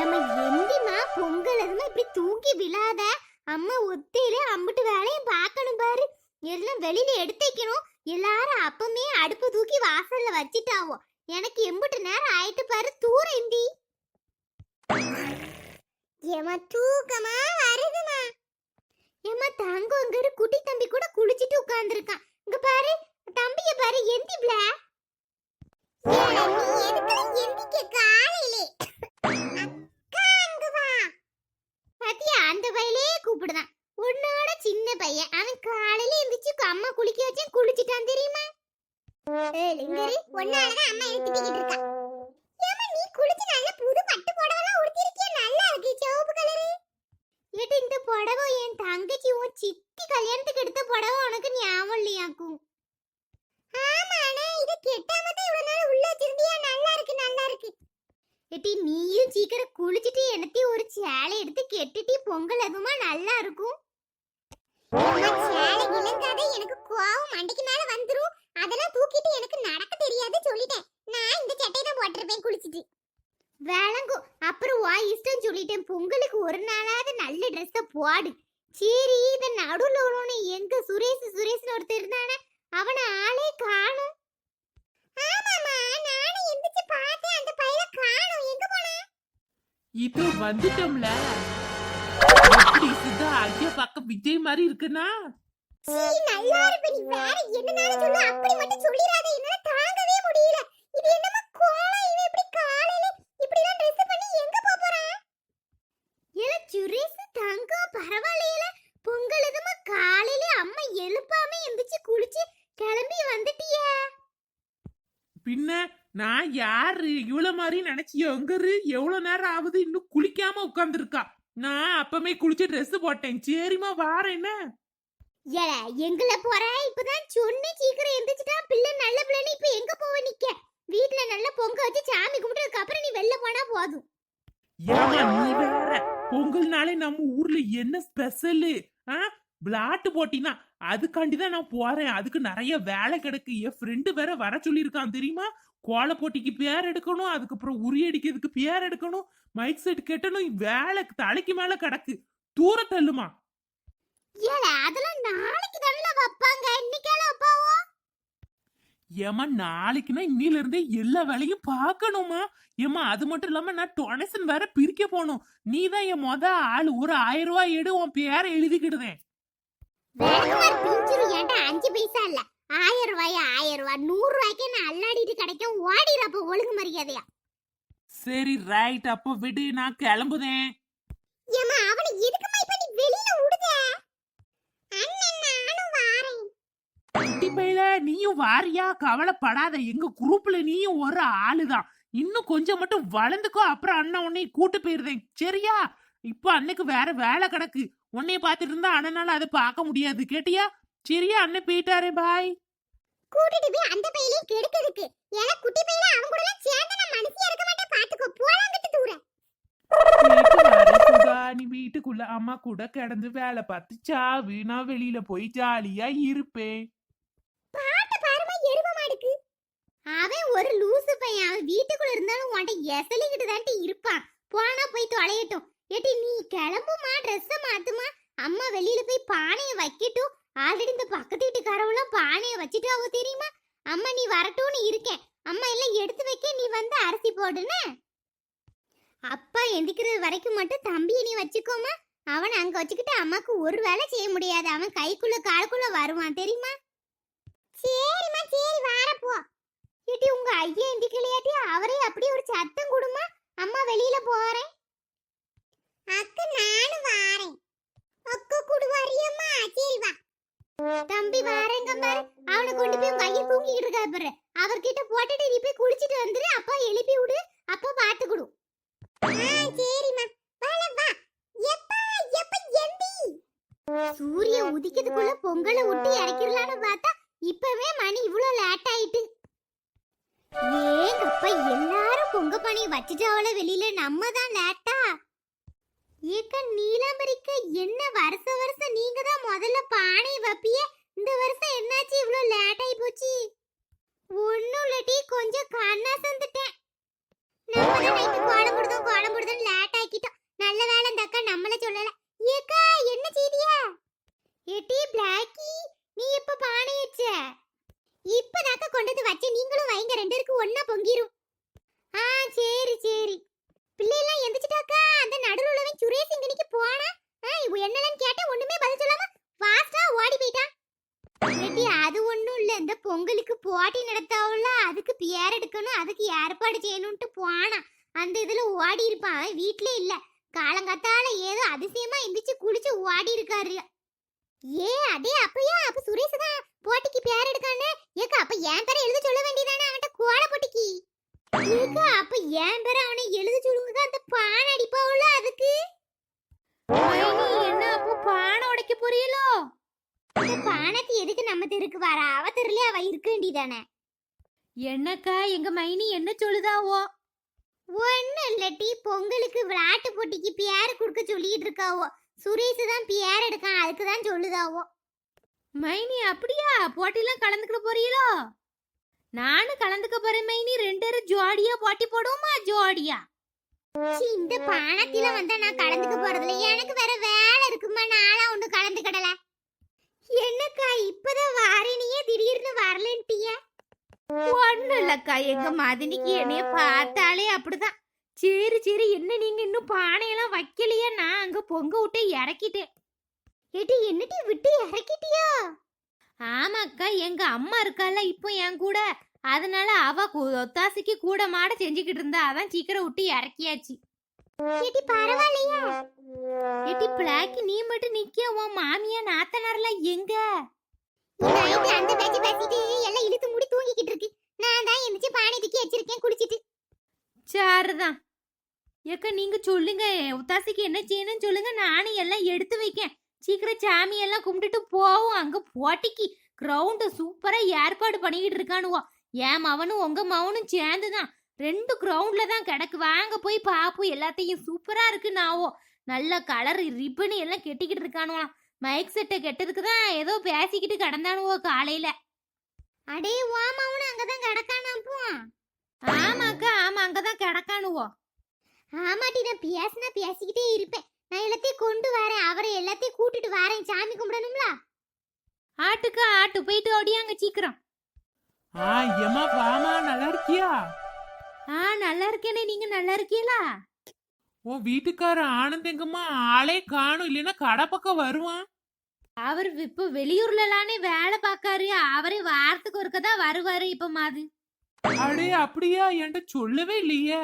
ஏம்மா எந்திமா பொங்கல் அதுமா இப்படி தூக்கி விழாத? அம்மா ஒத்தையிலே அம்பிட்டு வேலையும் பார்க்கணும் பாரு. எல்லாம் வெளியில எடுத்து வைக்கணும் எல்லாரும் அப்பமே அடுப்பு தூக்கி வாசல்ல வச்சிட்டாவோ. எனக்கு எம்பிட்டு நேரம் ஆயிட்டு பாரு தூர இந்தி ஏமா தூக்கமா வருதுமா ஏமா தங்கம் அங்கரு குட்டி தம்பி கூட குளிச்சிட்டு உட்கார்ந்துருக்கான். இங்க பாரு தம்பிய பாரு எந்திப்ல நீ எதுக்கு எந்திக்க காலையிலே? அந்த பையலே கூப்பிடுதான். உன்னோட சின்ன பையன் அவன் காலையில எந்திரிச்சு அம்மா குளிக்க வச்சு குளிச்சுட்டான் தெரியுமா? லிங்கரி, உன்னாலதான் அம்மா எடுத்துக்கிட்டு இருக்கா. ஏமா நீ குளிச்சு நல்ல புது பட்டு புடவைலாம் உடுத்திருக்கிய? நல்லா இருக்கு, சிவப்பு கலரு. ஏட்டி, இந்த புடவை என் தங்கச்சி உன் சித்தி கல்யாணத்துக்கு எடுத்த புடவை உனக்கு ஞாபகம் இல்லையாக்கும் ஆமாண்ணே இது கெட்டாம தான் இவ்வளவு நாள் உள்ள வச்சிருந்தியா நல்லா இருக்கு நல்லா இருக்கு ஏட்டி நீயும் சீக்கிரம் குளிச்சிட்டு எனத்தையும் ஒரு சேலை எடுத்து கெட்டுட்டி பொங்கல் அதுமா நல்லா இருக்கும் சேலை இழந்தாத எனக்கு கோவம் மண்டைக்கு மேல வந்துரும் அதெல்லாம் தூக்கிட்டு எனக்கு நடக்க தெரியாது சொல்லிட்டேன் நான் இந்த சட்டை தான் போட்டிருப்பேன் குளிச்சிட்டு வேளங்கும் அப்புறம் வா இஷ்டம் சொல்லிட்டேன் பொங்கலுக்கு ஒரு நாளாவது நல்ல போடு சரி இந்த நடுவில் உள்ளவனு எங்க சுரேஷ் சுரேஷ்னு ஒருத்தர் இருந்தானே அவனை ஆளே காணும். ஆமாமா நானும் எந்திரிச்சு பார்த்தேன் அந்த பையல காணும். எங்க போனா? இது வந்துட்டோம்ல. எப்படி சுதா ஐயா பக்கம் விஜய் மாதிரி இருக்குன்னா? சீ நல்லா இருப்ப நீ வேற என்னனாலும் சொல்லு. அப்படி மட்டும் சொல்லிராத என்னால தாங்கவே முடியல. இது என்னமா கோலம். இவன் இப்படி காலையில இப்படி எல்லாம் Dress பண்ணி எங்க போப் போறான்? ஏல சுரேஷ் தங்கம் பரவாயில்லையில. பொங்கல் இதுமா காலையில அம்மா எழுப்பாம எந்திரிச்சு குளிச்சு கிளம்பி வந்துட்டியே. பின்ன நான் யாரு? இவ்வளவு மாதிரி நினைச்சியோ? எங்கரு? எவ்வளவு நேரம் ஆகுது? இன்னும் குளிக்காம உட்கார்ந்துருக்கா. நான் அப்பமே குளிச்சு Dress போட்டேன். சரிம்மா வாரேன் என்ன? ஏல எங்கள போற? இப்பதான் சொன்னே சீக்கிரம் எந்திரிச்சிட்டா பிள்ளை நல்ல பிள்ளைன்னு இப்ப எங்க போவ நிக்க? வீட்ல நல்ல பொங்க வச்சு சாமி கும்பிட்டதுக்கு அப்புறம் நீ வெளில போனா போதும். ஏமா நீ வேற பொங்கல்னாலே நம்ம ஊர்ல என்ன ஸ்பெஷலு? ஆ? விளாட்டு போட்டினா அதுக்காண்டி தான் நான் போறேன். அதுக்கு நிறைய வேலை கிடக்கு. என் ஃப்ரெண்டு வேற வர சொல்லியிருக்கான் தெரியுமா? கோல போட்டிக்கு பேர் எடுக்கணும் அதுக்கப்புறம் உரி அடிக்கிறதுக்கு பேர் எடுக்கணும் மைக் செட் கட்டணும் வேலை தலைக்கு மேல கிடக்கு. தூர தள்ளுமா ஏல அதெல்லாம் நாளைக்கு தானல வைப்பாங்க. இன்னைக்கே வைப்பாவோ? ஏமா நாளைக்குன்னா இன்னில இருந்தே எல்லா வேலையும் பார்க்கணுமா ஏமா அது மட்டும் இல்லாம நான் டொனேஷன் வேற பிரிக்க போகணும். நீ தான் என் மொத ஆள். ஒரு ஆயிரம் ரூபாய் எடு உன் பேரை எழுதிக்கிடுதேன் அஞ்சு பைசா இல்ல? ஆயிரம் ரூபாய்? ஆயிரம் ரூபாய் நூறு ரூபாய்க்கே நான் அல்லாடிட்டு கிடைக்கும். ஓடிறப்ப ஒழுங்கு மரியாதையா. சரி ரைட் அப்ப விடு நான் கிளம்புதேன். ஏமா அவனை எதுக்குமா இப்ப நீ வெளியில விடுத அண்ணன் நானும் வாரேன். நீயும் வாரியா கவலைப்படாத. எங்க குரூப்ல நீயும் ஒரு ஆளுதான். இன்னும் கொஞ்சம் மட்டும் வளர்ந்துக்கோ அப்புறம் அண்ணன் உன்னை கூட்டு போயிருந்தேன் சரியா? இப்ப அன்னைக்கு வேற வேலை கிடக்கு. உன்னைய பார்த்துட்டு இருந்தா அண்ணனால அதை பார்க்க முடியாது. கேட்டியா? சரியா? அண்ணன் போயிட்டாரே பாய். கூட்டிட்டு போய் அந்த பையிலையும் கெடுக்கிறதுக்கு. ஏன்னா குட்டி பையில அவன் கூட எல்லாம் சேர்ந்து நான் மனசியா இருக்க மாட்டேன். பாத்துக்கோ போலாங்கிட்டு தூர. போயிட்டு வரேன் சுதா. நீ வீட்டுக்குள்ள அம்மா கூட கிடந்து வேலை பார்த்து சாவு நான் வெளியில போய் ஜாலியா இருப்பேன். அவன் ஒரு லூசு பையன். அவன் வீட்டுக்குள்ள இருந்தாலும் உன்கிட்ட எசலிக்கிட்டு தான்ட்டு இருப்பான். போனா போய் தொலையட்டும். ஏட்டி நீ கிளம்புமா? ட்ரெஸ்ஸ மாத்துமா? அம்மா வெளியில போய் பானையை வைக்கட்டும். ஆல்ரெடி இந்த பக்கத்து வீட்டுக்காரவெல்லாம் பானையை வச்சுட்டு அவ தெரியுமா? அம்மா நீ வரட்டும்னு இருக்கேன். அம்மா எல்லாம் எடுத்து வைக்க நீ வந்து அரிசி போடுன்னு. அப்பா எந்திக்கிறது வரைக்கும் மட்டும் தம்பியை நீ வச்சுக்கோமா. அவனை அங்க வச்சுக்கிட்டு அம்மாக்கு ஒரு வேலை செய்ய முடியாது. அவன் கைக்குள்ள காலுக்குள்ள வருவான். தெரியுமா? சரிம்மா சரி வார ஏட்டி உங்க ஐயா எந்திக்கலையாட்டி? அவரே அப்படியே ஒரு சத்தம் கொடுமா அம்மா வெளியில போறேன். அக்கு நானும் வாரேன். அக்கு குடுவாரியம்மா வரியாம்மா சரி வா. தம்பி வாரேங்க பாரு. அவனை கொண்டு போய் உங்க ஐயா தூங்கிட்டு இருக்கா பாரு. அவர்கிட்ட போட்டுட்டு நீ போய் குளிச்சிட்டு வந்துரு. அப்பா எழுப்பி விடு. அப்பா பாத்துக்கிடும் சரிம்மா. வால வா. எப்பா எப்ப எந்தி? சூரியன் உதிக்கிறதுக்குள்ள பொங்கலை விட்டு இறக்கிடலான்னு பார்த்தா இப்பவே மணி இவ்வளவு லேட் ஆயிட்டு. ஏங்கப்பா எல்லாரும் பொங்க பணி வச்சுட்டாவல நம்ம தான் லேட்டா. ஏக்க நீலாம்பரிக்க என்ன வருஷ வருஷம் நீங்க தான் முதல்ல பானை வப்பிய? இந்த வருஷம் என்னாச்சு இவ்வளோ லேட் ஆகி போச்சு? ஒன்றும் இல்லட்டி கொஞ்சம் கண்ணா சந்துட்டேன். நம்ம நைட்டு கோலம் போடுதோம் லேட் ஆக்கிட்டோம். நல்ல வேலை இந்த அக்கா நம்மள சொல்லலை. எடுக்கணும். அதுக்கு ஏற்பாடு செய்யணும்ட்டு போனான். அந்த இதுல ஓடி இருப்பான். அவன் வீட்டுல இல்ல. காலங்காத்தால ஏதோ அதிசயமா எந்திரிச்சு குளிச்சு ஓடி இருக்காரு. ஏ அதே அப்பயா அப்ப சுரேஷ் தான் போட்டிக்கு பேர் எடுக்கானே? ஏக்க அப்ப என் பேரை எழுத சொல்ல வேண்டியதானே அவன்கிட்ட கோல போட்டிக்கு? ஏக்க அப்ப என் பேரை அவனை எழுத சொல்லுங்க அந்த பானை அடிப்பாவுல அதுக்கு? என்ன அப்போ பானை உடைக்க புரியலோ இந்த பானத்தை எதுக்கு நம்ம தெருக்கு வர? அவ தெருலயே அவ இருக்க வேண்டியதானே? என்னக்கா எங்க மைனி என்ன சொல்லுதாவோ? ஒன்னும் இல்லட்டி பொங்கலுக்கு விளையாட்டு போட்டிக்கு பேர் கொடுக்க சொல்லிட்டு இருக்காவோ சுரேஷ் தான் பேர் எடுக்கான் அதுக்கு தான் சொல்லுதாவோ? மைனி அப்படியா? போட்டிலாம் கலந்துக்கிட போறீங்களோ? நானும் கலந்துக்க போறேன் மைனி ரெண்டு பேரும் ஜோடியா போட்டி போடுவோமா? ஜோடியா. இந்த பானத்தில வந்தா நான் கலந்துக்க போறதில்ல. எனக்கு வேற வேலை இருக்குமா? நாளா ஒண்ணு கலந்துக்கிடல. என்னக்கா இப்பதான் வாரேனியே திடீர்னு வரலன்ட்டிய. ஒண்ணும் இல்லக்கா எங்க மதினிக்கு என்னைய பார்த்தாலே அப்படிதான். சரி சரி. என்ன நீங்க இன்னும் பானையெல்லாம் வைக்கலையா? நான் அங்க பொங்க விட்டு இறக்கிட்டேன். ஏட்டி என்னட்டி விட்டு இறக்கிட்டியா? ஆமாக்கா எங்க அம்மா இருக்கால இப்போ என் கூட. அதனால அவ கு- ஒத்தாசைக்கு கூட மாட செஞ்சுக்கிட்டு இருந்தா. அதான் சீக்கிரம் விட்டு இறக்கியாச்சு. ஏட்டி பரவாயில்லையா? ஏட்டி பிளாக்கி நீ மட்டும் நிக்க உன் மாமியா நாத்தனார்லாம் எங்க? நைட்டு அந்த பேச்சு பேசிட்டு எல்லாம் இழுத்து முடி தூங்கிக்கிட்டு இருக்கு. நான் தான் எந்திரிச்சு பானை தூக்கி வச்சிருக்கேன் குளிச்சிட்டு. சரிதான் ஏக்கா நீங்க சொல்லுங்க. ஒத்தாசைக்கு என்ன செய்யணும்னு சொல்லுங்க. நானும் எல்லாம் எடுத்து வைக்கேன். சீக்கிரம் சாமி எல்லாம் கும்பிட்டுட்டு போவோம். அங்க போட்டிக்கு கிரவுண்ட சூப்பரா ஏற்பாடு பண்ணிக்கிட்டு இருக்கானுவோ. என் மவனும் உங்க மவனும் சேர்ந்து தான் ரெண்டு கிரவுண்ட்ல தான் கிடக்கு. வாங்க போய் பார்ப்போம் எல்லாத்தையும் சூப்பரா இருக்கு நாவோ நல்ல கலர் ரிப்பனு எல்லாம் கெட்டிக்கிட்டு இருக்கானுவாம் மைக் செட்டை கெட்டதுக்கு தான் ஏதோ பேசிக்கிட்டு கிடந்தானுவோ காலையில. அடே ஓமாவும் அங்கதான் கிடக்கானா அப்போ ஆமாக்கா ஆமா அங்கதான் கிடக்கானுவோ. ஆமாட்டி நான் பேசினா பேசிக்கிட்டே இருப்பேன். நான் எல்லாத்தையும் கொண்டு வரேன். அவரை எல்லாத்தையும் கூட்டிட்டு வரேன். சாமி கும்பிடணும்ல? ஆட்டுக்கு ஆட்டு. போயிட்டு ஓடியாங்க சீக்கிரம். ஆ ஏமா வாமா நல்லா இருக்கியா? ஆ நல்லா இருக்கேனே. நீங்க நல்லா இருக்கீங்களா? உன் வீட்டுக்கார ஆனந்த் எங்கம்மா ஆளே காணும் இல்லைன்னா கடை பக்கம் வருவான். அவர் இப்ப வெளியூர்லலானே வேலை பார்க்காரு அவரே வாரத்துக்கு ஒருக்க தான் வருவாரு இப்ப மாது. அடே அப்படியா? என்கிட்ட சொல்லவே இல்லையே.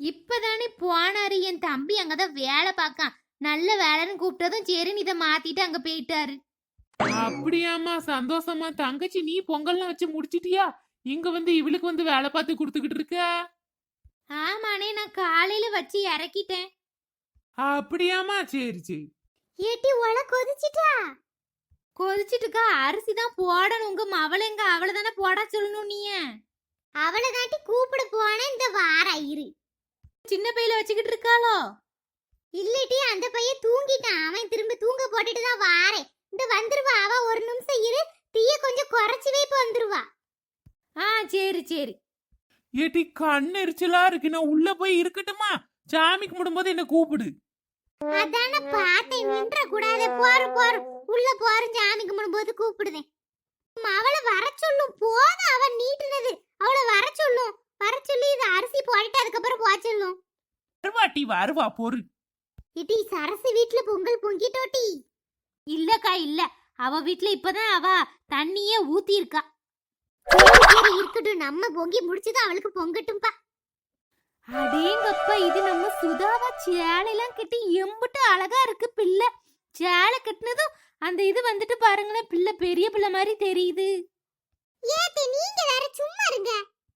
இப்பதானே போனாரு என் தம்பி அங்கதான் வேலை பார்க்கான். நல்ல வேலைன்னு கூப்பிட்டதும் சரின்னு இதை மாத்திட்டு அங்க போயிட்டாரு. அப்படியாம்மா சந்தோஷமா? தங்கச்சி நீ பொங்கல்லாம் வச்சு முடிச்சிட்டியா? இங்க வந்து இவளுக்கு வந்து வேலை பார்த்து கொடுத்துக்கிட்டு இருக்க? ஆமாண்ணே நான் காலையில வச்சு இறக்கிட்டேன். அப்படியாம்மா? சரி சரி. ஏட்டி ஒல கொதிச்சிட்டா? கொதிச்சிட்டுக்கா அரிசி தான் போடணும். உங்க மவளைங்க அவளை தானே போட சொல்லணும் நீ அவளை காட்டி கூப்பிட போனா இந்த வார இரு. சின்ன பையில வச்சுக்கிட்டு இருக்காளோ? இல்லட்டி அந்த பையன் தூங்கிட்டான். அவன் திரும்ப தூங்க போட்டுட்டு தான் வாரேன். இந்த வந்துருவா அவ ஒரு நிமிஷம் இரு. தீய கொஞ்சம் குறைச்சி வைப்பு வந்துருவா. ஆ சரி சரி. ஏட்டி கண் எரிச்சலா இருக்கு. நான் உள்ள போய் இருக்கட்டுமா? சாமி கும்பிடும்போது என்ன கூப்பிடு. அதான பார்த்தேன். நின்ற கூடாது. போற போற உள்ள போறேன் சாமி கும்பிடும்போது கூப்பிடுதேன். அவளை வர சொல்லும். போதும் அவன் நீட்டுனது. அவளை வர சொல்லும். வர சொல்லி இது அரிசி போட்டுட்டு அதுக்கப்புறம் போக சொல்லும். வருவாட்டி வருவா பொறு. இட்டி சரசு வீட்ல பொங்கல் பொங்கிட்டோட்டி. இல்லக்கா இல்ல. அவ வீட்ல இப்பதான் அவ தண்ணியே ஊத்தி இருக்கா சரி இருக்கட்டும். நம்ம பொங்கி முடிச்சதும் அவளுக்கு பொங்கட்டும்பா. அடேங்கப்பா இது நம்ம சுதாவா சேலையெல்லாம் கட்டி எம்புட்டு அழகா இருக்கு பிள்ளை. சேலை கட்டினதும் அந்த இது வந்துட்டு பாருங்களேன் பிள்ளை பெரிய பிள்ளை மாதிரி தெரியுது. ஏத்தி நீங்க வேற சும்மா இருங்க.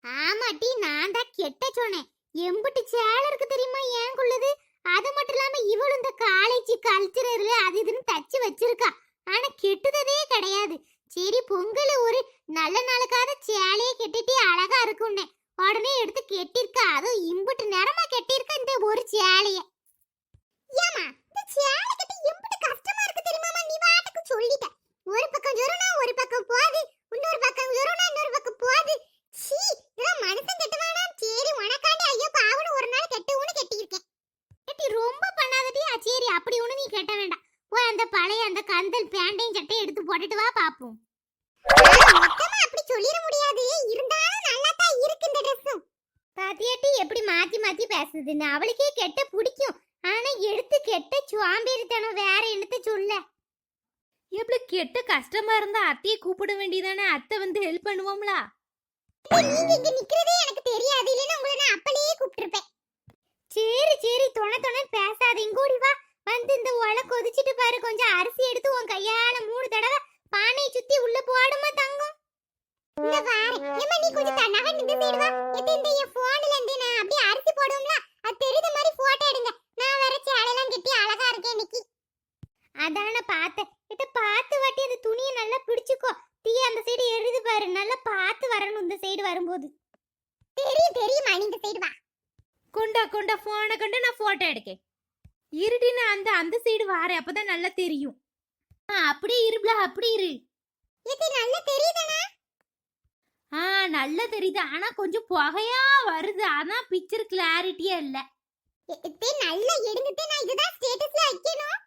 ஆமாட்டி நான் தான் கெட்ட சொன்னேன். எம்புட்டு சேலை இருக்கு தெரியுமா ஏங்குள்ளது? அது மட்டும் இல்லாம இவளும் இந்த காலேஜ் கல்ச்சரல் அது இதுன்னு தச்சு வச்சிருக்கா. ஆனா கெட்டுததே கிடையாது. சரி பொங்கல ஒரு நல்ல நாளுக்காக சேலையை கெட்டிட்டு அழகா இருக்கும்னே. உடனே எடுத்து கெட்டிருக்க. அதுவும் இம்புட்டு நேரமா கெட்டிருக்க இந்த ஒரு சேலைய. ஏமா இந்த சேலை கட்டி இம்புட்டு கஷ்டமா இருக்கு தெரியுமாமா நீ வாட்டுக்கு சொல்லிட்ட. ஒரு பக்கம் ஜொருனா ஒரு பக்கம் போகுது இன்னொரு பக்கம் ஜொருனா இன்னொரு பக்கம் போகுது. சீ இதெல்லாம் மனுஷன் கெட்டுவானா? சரி உனக்காண்டி ஐயோ பாவனு ஒரு நாள் கெட்டு கெட்டுவுன்னு கெட்டியிருக்கேன். கெட்டி ரொம்ப பண்ணாதட்டியா சரி அப்படி ஒண்ணு நீ கெட்ட வேண்டாம். போய் அந்த பழைய அந்த கந்தல் பேண்டையும் சட்டையும் எடுத்து போட்டுட்டு வா பாப்போம். மொத்தமா அப்படி சொல்லிட முடியாது. இருந்தாலும் நல்லா தான் இருக்கு இந்த ட்ரெஸ்ஸும் பாத்தியாட்டி எப்படி மாத்தி மாத்தி பேசுதுன்னு. அவளுக்கே கெட்ட பிடிக்கும். ஆனா எடுத்து கெட்ட சுவாம்பேறித்தனம் வேற என்னத்த சொல்ல? எப்படி கெட்ட கஷ்டமா இருந்தா அத்தையை கூப்பிட வேண்டியதானே? அத்தை வந்து ஹெல்ப் பண்ணுவோம்ல? நீங்க இங்க நிக்கிறதே எனக்கு தெரியாது. இல்லைன்னா உங்களை நான் அப்பளையே கூப்பிட்டிருப்பேன். சரி சரி. தொண தொண பேசாத. இங்கோடி வா. வந்து இந்த ஒலை கொதிச்சிட்டு பாரு. கொஞ்சம் அரிசி எடுத்து உன் கையால மூணு தடவை பானையை சுத்தி உள்ள போடுமா தங்கம்? இந்த பாரு ஏமா நீ கொஞ்சம் தன்னாக நிந்து செய்டுவா எது இந்த என் போன்ல இருந்து நான் அப்படியே அரிசி போடுவோம்ல? அது தெரியுத மாதிரி போட்டோ எடுங்க. நான் வேற சேலையெல்லாம் கட்டி அழகா இருக்கேன் இன்னைக்கு. அதான பார்த்தேன். இத பார்த்து வாட்டி அந்த துணியை நல்லா பிடிச்சுக்கோ. தீ அந்த சைடு எரிது பாரு. நல்லா பார்த்து வரணும் இந்த சைடு வரும்போது. தெரியும் தெரியுமா நீ இந்த சைடு வா. கொண்டா கொண்டா போனை கொண்டு நான் போட்டோ எடுக்கேன். இருடி நான் அந்த அந்த சைடு வாரேன். அப்பதான் நல்லா தெரியும். ஆ அப்படியே இருப்ல அப்படி இரு. இது நல்லா தெரியுதானா ஆ நல்லா தெரியுது. ஆனா கொஞ்சம் புகையா வருது. ஆனா பிக்சர் கிளாரிட்டியா இல்ல. இது நல்லா எடுங்கத்தே நான் இதுதான் ஸ்டேட்டஸ்ல வைக்கணும்.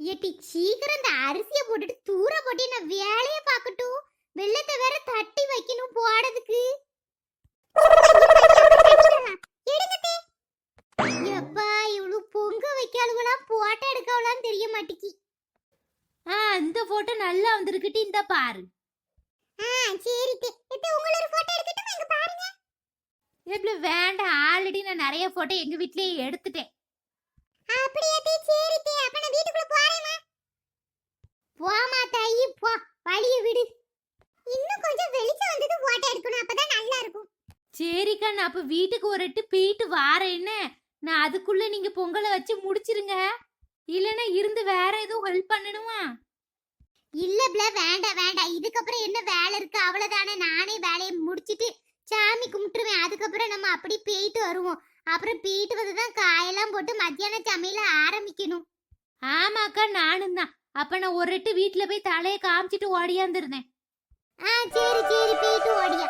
ஏட்டி சீக்கிரம் இந்த அரிசியை போட்டுட்டு தூர போட்டு நான் வேலையை பார்க்கட்டும். வெள்ளத்தை வேற தட்டி வைக்கணும் போடுறதுக்கு எப்பா பொங்க வைக்காளுகளா போட்டோ எடுக்கவளான்னு தெரிய மாட்டேங்கி ஆ இந்த போட்டோ நல்லா வந்திருக்குட்டி இந்த பாரு. ஆ சரி இது உங்கள ஒரு போட்டோ எடுக்கட்டுமா இங்க பாருங்க. எப்படி வேண்டாம் ஆல்ரெடி நான் நிறைய போட்டோ எங்க வீட்லயே எடுத்துட்டேன். அப்படியே தே சரி தே. அப்ப நான் வீட்டுக்குள்ள போறேமா போமா தாயி போ. வழிய விடு. இன்னும் கொஞ்சம் வெளிச்சம் வந்தது போட்டோ எடுக்கணும் அப்பதான் நல்லா இருக்கும். சரிக்கா நான் அப்ப வீட்டுக்கு ஒரு எட்டு போயிட்டு வாரேன்னு. நான் அதுக்குள்ள நீங்க பொங்கலை வச்சு முடிச்சிருங்க. இல்லைன்னா இருந்து வேற எதுவும் ஹெல்ப் பண்ணணுமா? இல்ல பிள வேண்டாம் வேண்டாம். இதுக்கப்புறம் என்ன வேலை இருக்கு? அவ்வளவுதானே. நானே வேலையை முடிச்சிட்டு சாமி கும்பிட்டுருவேன். அதுக்கப்புறம் நம்ம அப்படி போயிட்டு வருவோம். அப்புறம் போயிட்டு வந்து தான் காயெல்லாம் போட்டு மத்தியான சமையல ஆரம்பிக்கணும். ஆமாக்கா நானும் தான் அப்ப நான் ஒரு எட்டு வீட்டுல போய் தலையை காமிச்சிட்டு ஓடியாந்துருந்தேன். ஆ சரி சரி. போயிட்டு ஓடியா.